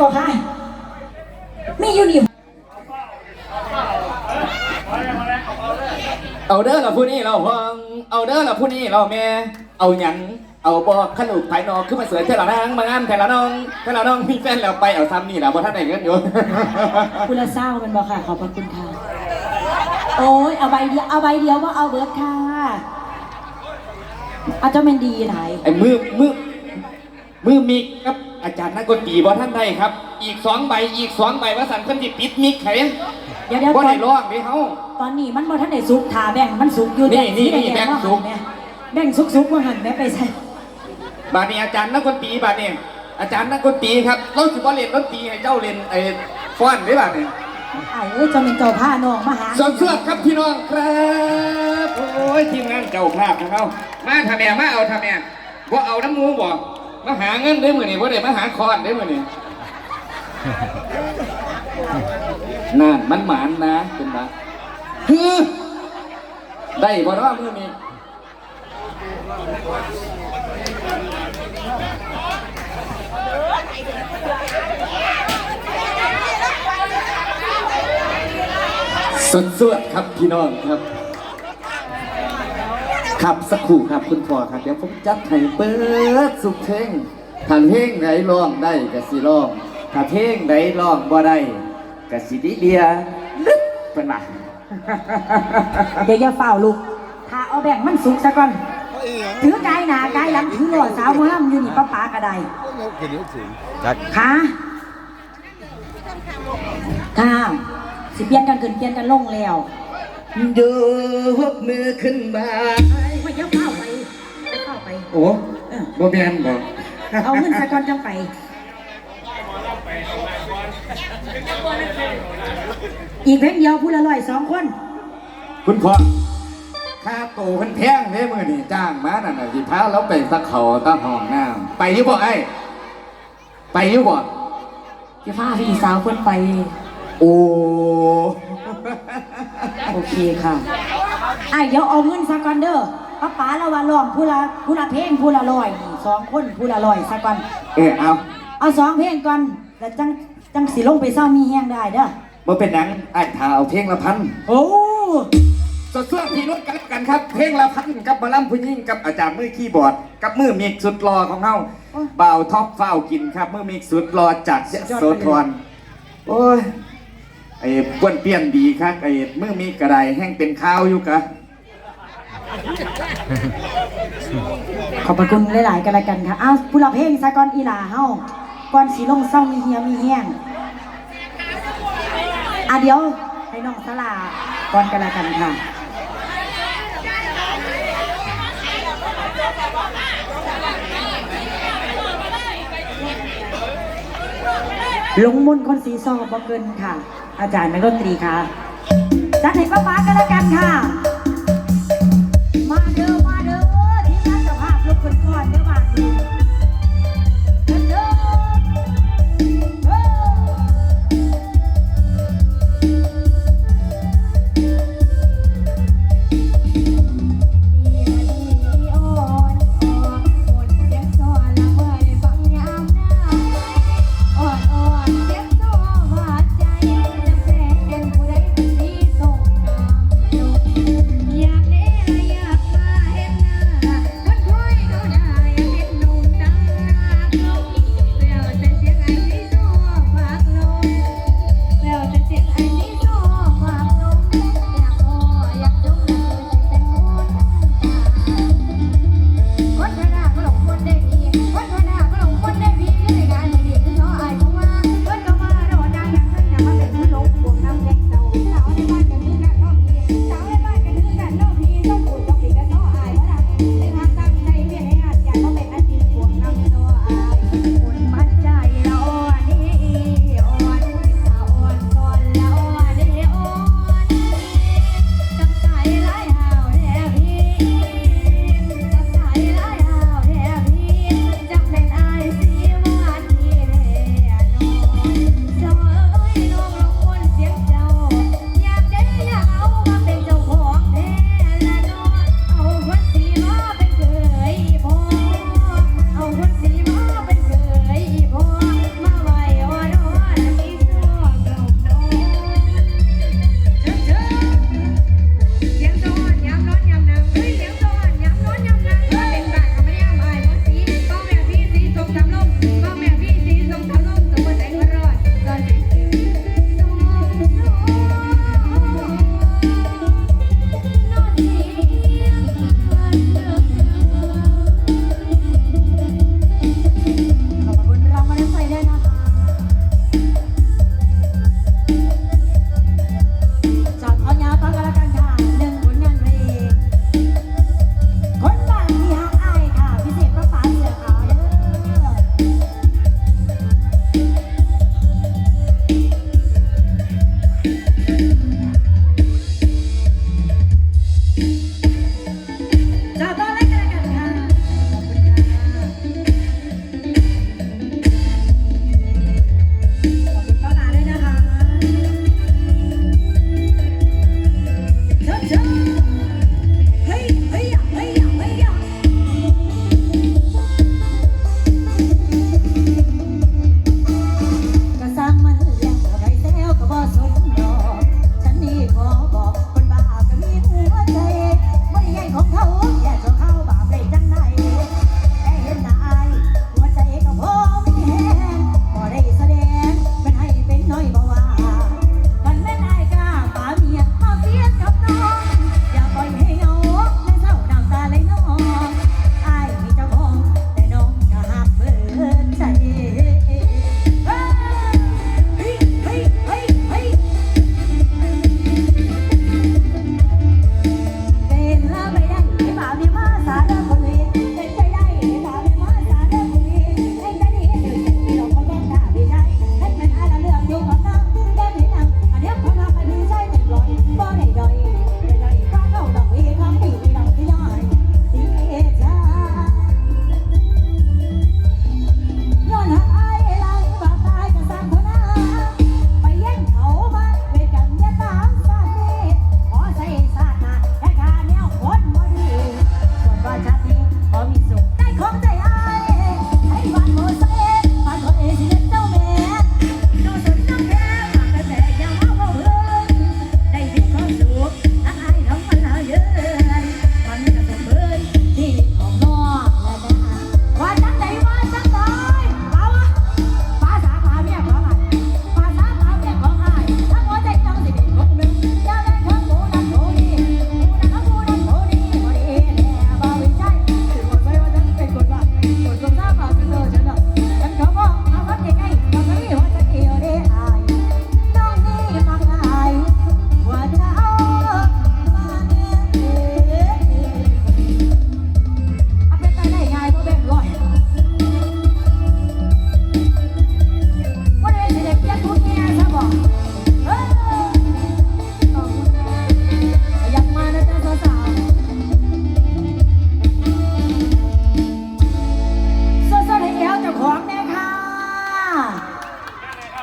ก็ค่ะมีอยู่นี่เอาเด้อละผู้นี้เราห้องเอาเด้อละผู้นี้เราแม่ เอาหยังเอาบอขนุกไผ่นอขึ้นมาเสือเท่าละนางมางามแท่ละน้องแท่ละน้องมีแฟนแล้วไปเอาซ้ำนี่แหละบ่ท่านไหนเงินอยู่คุณละเศร้ามันบอค่ะขอบพระคุณค่ะโอ้ยเอาใบเดียวเอาใบเดียวว่าเอาเบิร์ดค่ะอาเจ้าแมนดีไหนไอ้มือมือ มือมิกครับอาจารย์นักดนตรีบ่ท่านใดครับ อีกสองใบอีกสองใบว่าสันเพิ่นสิปิดมิกไขเดี๋ยวเดี๋ยวบ่ตอได้นร้องเด้เฮาตอนนี้มันบ่ท่านไหนซุกถาแบ่งมันซุกอยู่นี่นี่สีนี่ดแบ่งว่าซุกหันแม่แบ่งซุกซุกว่าหันแม่ไปใส่บาดนี้อาจารย์นักดนตรีบาดนี้อาจารย์นักดนตรีครับเราสิบ่เล่นดนตรีให้เจ้าเล่นไอ้ฟ้อนได้บาดนี้ไอ้เอ้ยเจ้าเป็นเจ้าผ้าน้องมาหาสดเสื้อครับพี่น้องครับโอ้ยทีมงานเจ้าภาพของเขามาทำแม่มาเอาทำแม่ว่าเอาน้ำมูบ่ มาหาเงินได้มือนี่ว่าได้มาหาคอนได้มือนี่นั่นมันหมานนะเป็นปะฮือได้บ่เนาะมือนี้สดสวดครับพี่น้องครับ ครับสักครู่ครับคุณพ่อครับเดี๋ยวผมจัดให้เปิดสุขเพลงถ้าเพลงไหนร้องได้ก็สิร้องถ้าเพลงไหนร้องบ่ได้ก็สิดิเดียลึกเป็นว่าเดี๋ยวอย่าเฝ้าลูกถ้าเอาแบ่งมันซุกซะก่อน ถือกายหนากายหลังถือหลอดสาวหมอลำอยู่นี่ป้าป๋ากระไดจัดค่ะค่ะสิเปลี่ยนกันขึ้นเปลี่ยนกันลงแล้วยกมือขึ้นมาไม่เดี๋ยวเข้าไปเดี๋ยวเข้าไป โอ้บ่แม่นบ่เอาเงินซะก่อนจังไป อีกเพลงเดียวพูดละร้อยสองคน คุณพ่อค่าโตเพิ่นแพงเด้มื้อนี้จ้างมานั่นน่ะสิพาเราไปสักเขาตาห้องน้ำไปอยู่บ่ไอ้ไปอยู่บ่จะพาพี่สาวคนไป โอ้ โอเคค่ะไอ้เดี๋ยวเอาเงินซะก่อนเด้อ ป้าป๋าละว่าร้องผู้ละผู้ละเพลงผู้ละร้อยนี่สองคนผู้ละร้อยซะก่อนเออเอาเอาสองเพลงก่อนแล้วจังจังสิลงไปเศร้ามีแห้งได้เด้อบ่เป็นหยังไอ้ถ้าเอาเพลงละพันโอ้สดเสื้อพี่นุชกันแล้วกันครับ เพลงละพันกับหมาล่ำผู้หญิงกับอาจารย์มือคีย์บอร์ด กับมือมิกสุดรอของเฮาบ่าวท็อปเฝ้ากินครับ มือมิกสุดรอจากยโสธรโอ้ยไอ้ป้วนเปี้ยนดีครับไอ้มือมิกกระไดแห้งเป็นข้าวอยู่กะ ขอบพระคุณหลายๆกันละกันค่ะเอาผู้ละเพลงซะกอนอีหลาเฮาก่อนสิลงเศร้ามีเฮียมีแห้งอะเดี๋ยวให้น้องสลาก่อนกันละกันค่ะลงมนคนสีซอบ่เกินค่ะ อาจารย์นักดนตรีค่ะจัดให้ป้าป๊ากันละกันค่ะ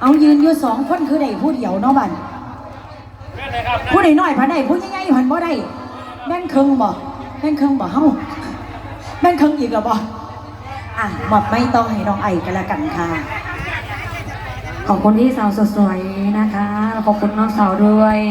เอายืนอยู่สองคนคือได้ผู้เดียวเนาะบันผู้ใดน้อยพันได้ผู้ใหญ่ๆพันบ่ได้แม่นครึ่งบ่แม่นครึ่งบ่เฮาแม่นครึ่งอีกแล้วบ่อะหมดไม่ต้องให้น้องไอกันละกันค่ะ ขอบคุณพี่สาวสวยๆนะคะ ขอบคุณน้องสาวด้วย